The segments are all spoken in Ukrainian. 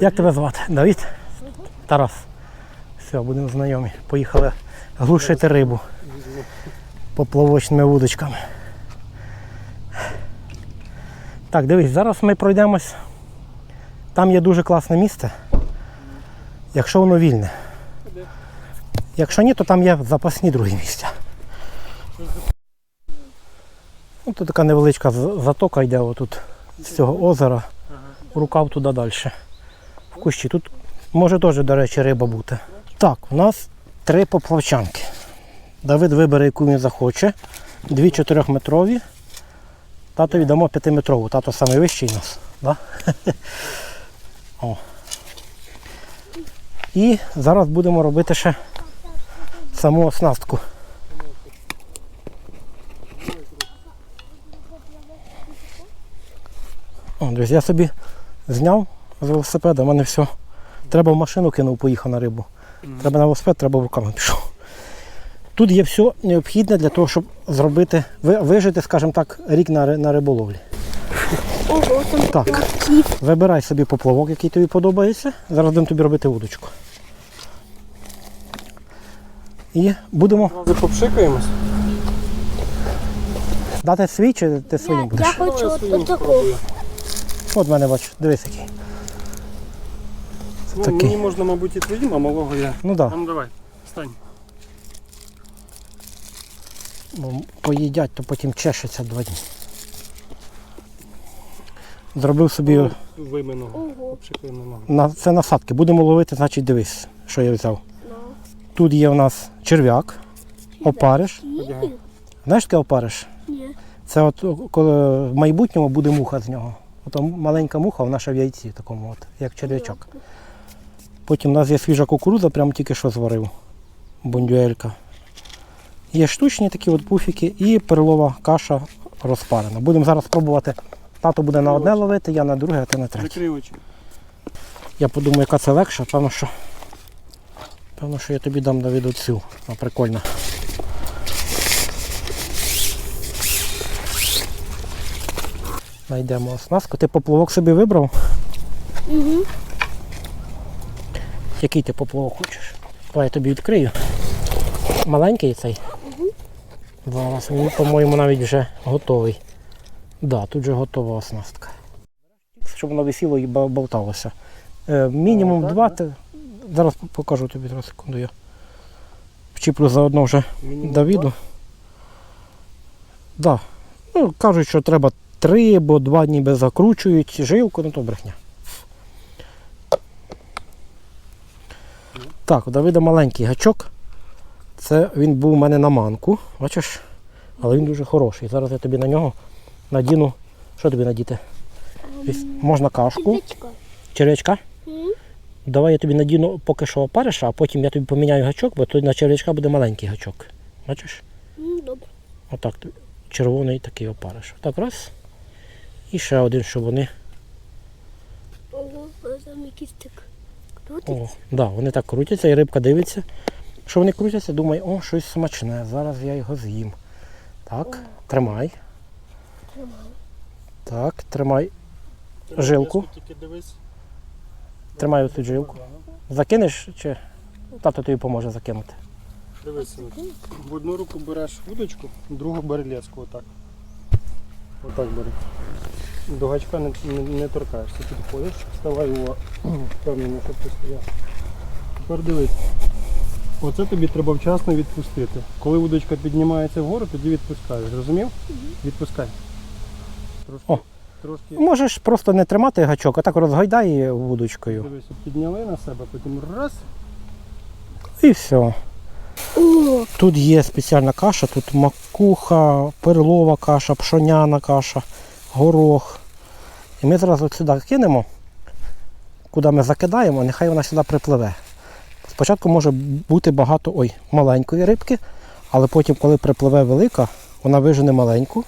Як тебе звати? Давід? Тарас. Все, будемо знайомі. Поїхали глушити рибу поплавочними вудочками. Так, дивись, зараз ми пройдемось. Там є дуже класне місце. Якщо воно вільне. Якщо ні, то там є запасні другі місця. Ну, тут така невеличка затока йде отут з цього озера. Рукав туди далі. В кущі. Тут може теж, до речі, риба бути. Так, у нас три поплавчанки. Давид вибере, яку він захоче. Дві чотирьохметрові. Татові дамо п'ятиметрову. Тато саме вищий у нас. Да? О. І зараз будемо робити ще саму оснастку. О, друзі, я собі зняв з велосипеда, в мене все. Треба в машину кинув, поїхав на рибу. Треба на велосипед, треба в руками пішов. Тут є все необхідне для того, щоб зробити, вижити, скажімо так, рік на, на риболовлі. Ого, там Так. Вибирай собі поплавок, який тобі подобається. Зараз будемо тобі робити удочку. І будемо Зразу попшикаємось. дати свій чи ти своїм Я будеш? хочу я от, своїм от таку. От в мене бач, дивись який. Ну, Такий. мені можна, мабуть, і твоїм, а малого я. Ну так, А ну давай, стань. да, поїдять, то потім чешеться два дні. Зробив собі. Попшикаємо на ногу. на це насадки. Будемо ловити, значить дивись, що я взяв. Ну. Тут є у нас черв'як, опариш. Одягай. Знаєш таке опариш? Ні. Це от коли в майбутньому буде муха з нього. Ото маленька муха, вона ще в яйці такому, от, як черв'ячок. Потім у нас є свіжа кукурудза, прямо тільки що зварив. Бондюелька. Є штучні такі от пуфіки і перлова каша розпарена. Будемо зараз пробувати. Тато буде на одне ловити, я на друге, а ти на третє. Очі. Я подумаю, яка це легша, певно, що. Певно, що я тобі дам Давіду цю. Вона прикольна. Найдемо оснастку. Ти поплавок собі вибрав? Угу. Який ти поплавок хочеш? Давай я тобі відкрию. Маленький цей. Зараз він, по-моєму, навіть вже готовий. Так, да, тут вже готова оснастка. Щоб воно висіло і болталося. Е, мінімум так, два. да? Ти... Зараз покажу тобі зараз секунду. Я вчіплю заодно вже Мінімум Давіду. Да. Ну, кажуть, що треба три, бо два ніби закручують жилку, ну то брехня. Так, у Давида маленький гачок. Це він був у мене на манку, бачиш? Але він дуже хороший. Зараз я тобі на нього надіну. Що тобі надіти? Можна кашку, червячка. Давай я тобі надіну поки що опариша, а потім я тобі поміняю гачок, бо тут на червячка буде маленький гачок. Бачиш? Добре. Отак, червоний такий опариш. Так, раз. І ще один, щоб вони. Ого, там якийсь так. О, да, вони так крутяться, і рибка дивиться. Що вони крутяться, думає, о, щось смачне, зараз я його з'їм. Так, тримай. Тримаю. Так, тримай. Ти Жилку. Тільки дивись. Тримай оцю жилку. Закинеш чи тато тобі поможе закинути. Дивись. В одну руку береш вудочку, в другу бери леску отак. Отак бери. До гачка не, не, не торкаєшся. Підходиш, вставай його впевнено, щоб ти стояв. Тепер дивись. Оце тобі треба вчасно відпустити. Коли удочка піднімається вгору, тоді відпускаєш. Зрозумів? Відпускай. Трошки, О. трошки Можеш просто не тримати гачок, а так розгайдай вудочкою. дивись, підняли на себе, потім раз. І все. О, Тут є спеціальна каша, тут макуха, перлова каша, пшоняна каша, горох. І ми зараз от сюди кинемо, куди ми закидаємо, нехай вона сюди припливе. Спочатку може бути багато ой, маленької рибки, але потім, коли припливе велика, вона вижене маленьку.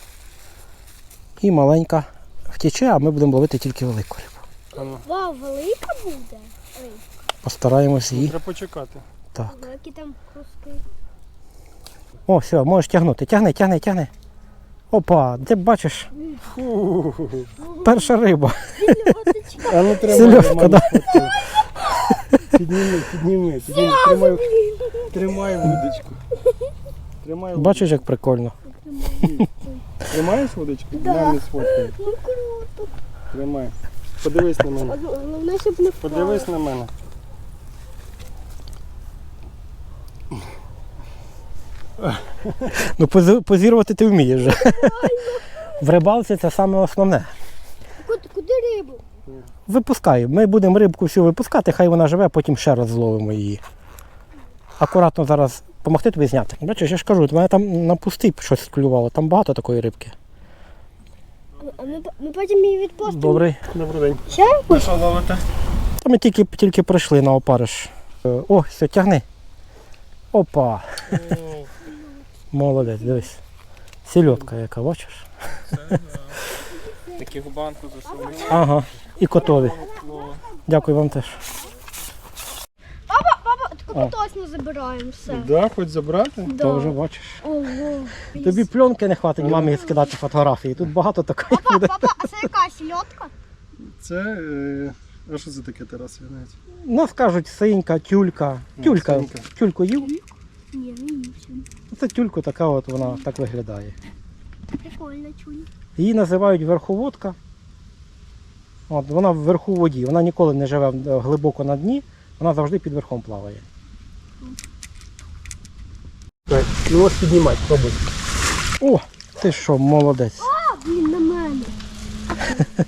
І маленька втіче, а ми будемо ловити тільки велику рибу. Вау, велика буде. Постараємось її. Треба почекати. Так. які там куски. О, все, можеш тягнути. Тягни, тягни, тягни. Опа, ти бачиш, перша риба. А ну тримай, Сільовка, да. Підніми, підніми, підніми. Тримай, тримай вудочку. Тримай вудочку. Бачиш, як прикольно. Тримаєш вудочку? Да. Мамі сфоткаю. Ну круто. Тримай. Подивись на мене. Головне, щоб не впало. Подивись на мене. Ну, позірувати ти вмієш вже. В рибалці це саме основне. Куди, рибу? Випускай. Ми будемо рибку всю випускати, хай вона живе, потім ще раз зловимо її. Акуратно зараз допомогти тобі зняти. Бачиш, я ж кажу, в мене там на пустий щось клювало, там багато такої рибки. А ми, ми потім її відпустимо. Добрий. Добрий день. Ще? На що ловите? Та ми тільки, тільки прийшли на опариш. Е, О, все, тягни. Опа. Молодець, дивись. Сільотка яка, бачиш? Такі в банку засунули. Ага. І котові. Дякую вам теж. Папа, папа, таку точно забираємо все. Да, хоч забрати? Да. То вже бачиш. Ого. Тобі пленки не хватить мамі скидати фотографії. Тут багато такої Папа, буде. папа, а це яка сільотка? Це. Е... А що це таке Тарас? Навіть. Нас кажуть синька, тюлька. Тюлька. синька. Тюльку їв. Ні, не нічим. Це тюлька така от вона так виглядає. Прикольно чули. Її називають верховодка. От, вона вверху в воді. Вона ніколи не живе глибоко на дні, вона завжди під верхом плаває. Ну ось піднімати, пробуй. О, ти що, молодець. А, блін, на мене.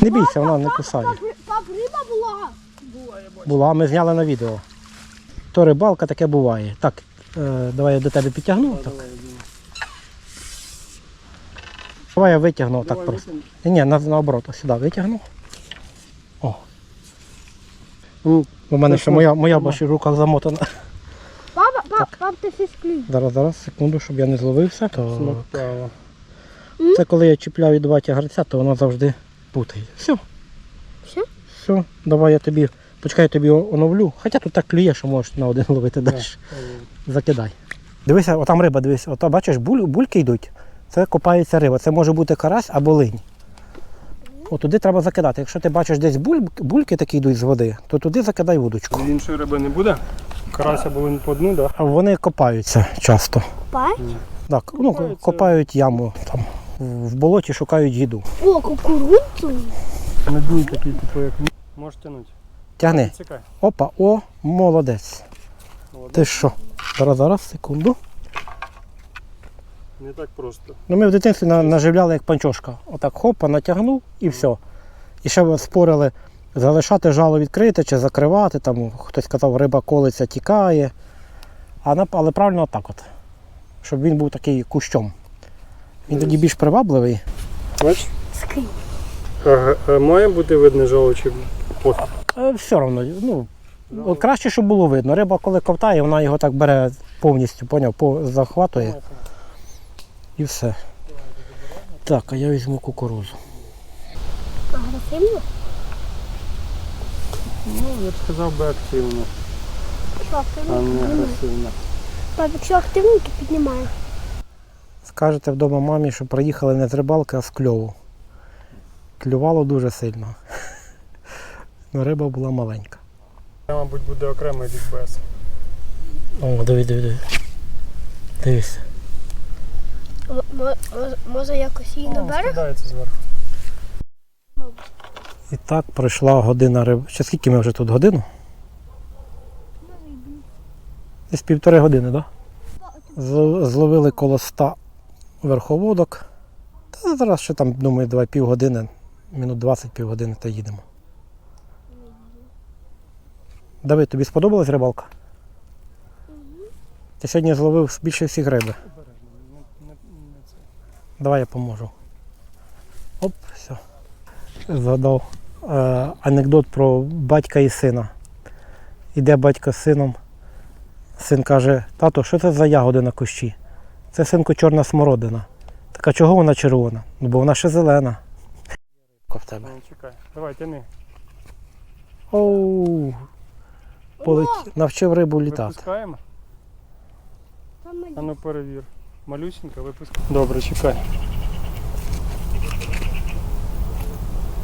Не бійся, вона не кусає. Пап, ри- пап, риба була. Була, ми зняли на відео. То рибалка таке буває. Так, давай я до тебе підтягну. Так. Давай я витягну так просто. Ні, на, наоборот, сюди витягну. О. Ну, У мене Так, ще моя, моя бачу, рука замотана. Папа, пап, пап, ти фісклюй. Зараз, зараз, секунду, щоб я не зловився. Вправо. Це коли я чіпляю два тягарця, то воно завжди путає. Все. Все? Все, давай я тобі. Почекай, я тобі оновлю. Хоча тут так клює, що можеш на один ловити далі. Закидай. Дивися, отам риба, дивись, ото бачиш, буль, бульки йдуть. Це копається риба. Це може бути карась або линь. От туди треба закидати. Якщо ти бачиш десь буль, бульки такі йдуть з води, то туди закидай вудочку. Іншої риби не буде? Карася було по дну, так? А вони копаються часто. Пать? Так, ну, Копаються. копають яму там. В болоті шукають їду. О, кукурудзу. Да? На дні такий, типу, як. Можеш тягнути. Тягни. Цікай. Опа, о, молодець. Ти що? Зараз, зараз, секунду. Не так просто. Ну, ми в дитинстві на- наживляли як панчошка. Отак хопа, натягнув і все. І ще ви спорили, залишати жало відкрите чи закривати. Там хтось казав, риба колиться, тікає. А, на- але правильно отак от. Щоб він був такий кущом. Він тоді більш привабливий. Бач? Скинь. А, а має бути видно жало чи пофіг? Е, Все одно, ну, от краще, щоб було видно. Риба, коли ковтає, вона його так бере повністю, поняв, по, захватує і все. Так, а я візьму кукурузу. Агресивно? Ну, я б сказав би активно, Якщо а активно, не агресивно. Пап, якщо активно, то піднімай. Скажете вдома мамі, що приїхали не з рибалки, а з кльову. Клювало дуже сильно. Ну, риба була маленька. Це, мабуть, буде окремий лікбез. О, диви, диви, диви. Дивись. Може якось її на берег? скидається зверху. І так пройшла година риб. Ще скільки ми вже тут годину? Десь півтори години, так? Да? Зловили коло ста верховодок. Та зараз ще там, думаю, давай півгодини, мінут 20 півгодини та їдемо. Давид, тобі сподобалась рибалка? Ти сьогодні зловив більше всіх риби. Давай я поможу. Оп, все. Згадав е, анекдот про батька і сина. Іде батько з сином. Син каже, тато, що це за ягоди на кущі? Це синку чорна смородина. Так а чого вона червона? Ну бо вона ще зелена. В тебе. Чекай. Давай, тяни. Оу. Полет... Навчив рибу літати. Випускаємо? А ну перевір. Малюсенька випуск. Добре, чекай.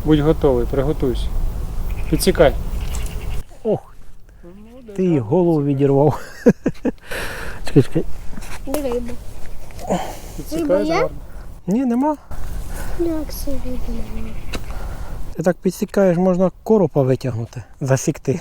Будь готовий, приготуйся. Підсікай. Ох, ти їй голову відірвав. Чекай, чекай. Де риба? Підсікаєш є? гарно. Ні, нема. Як це риба? Ти так підсікаєш, можна коропа витягнути, засікти.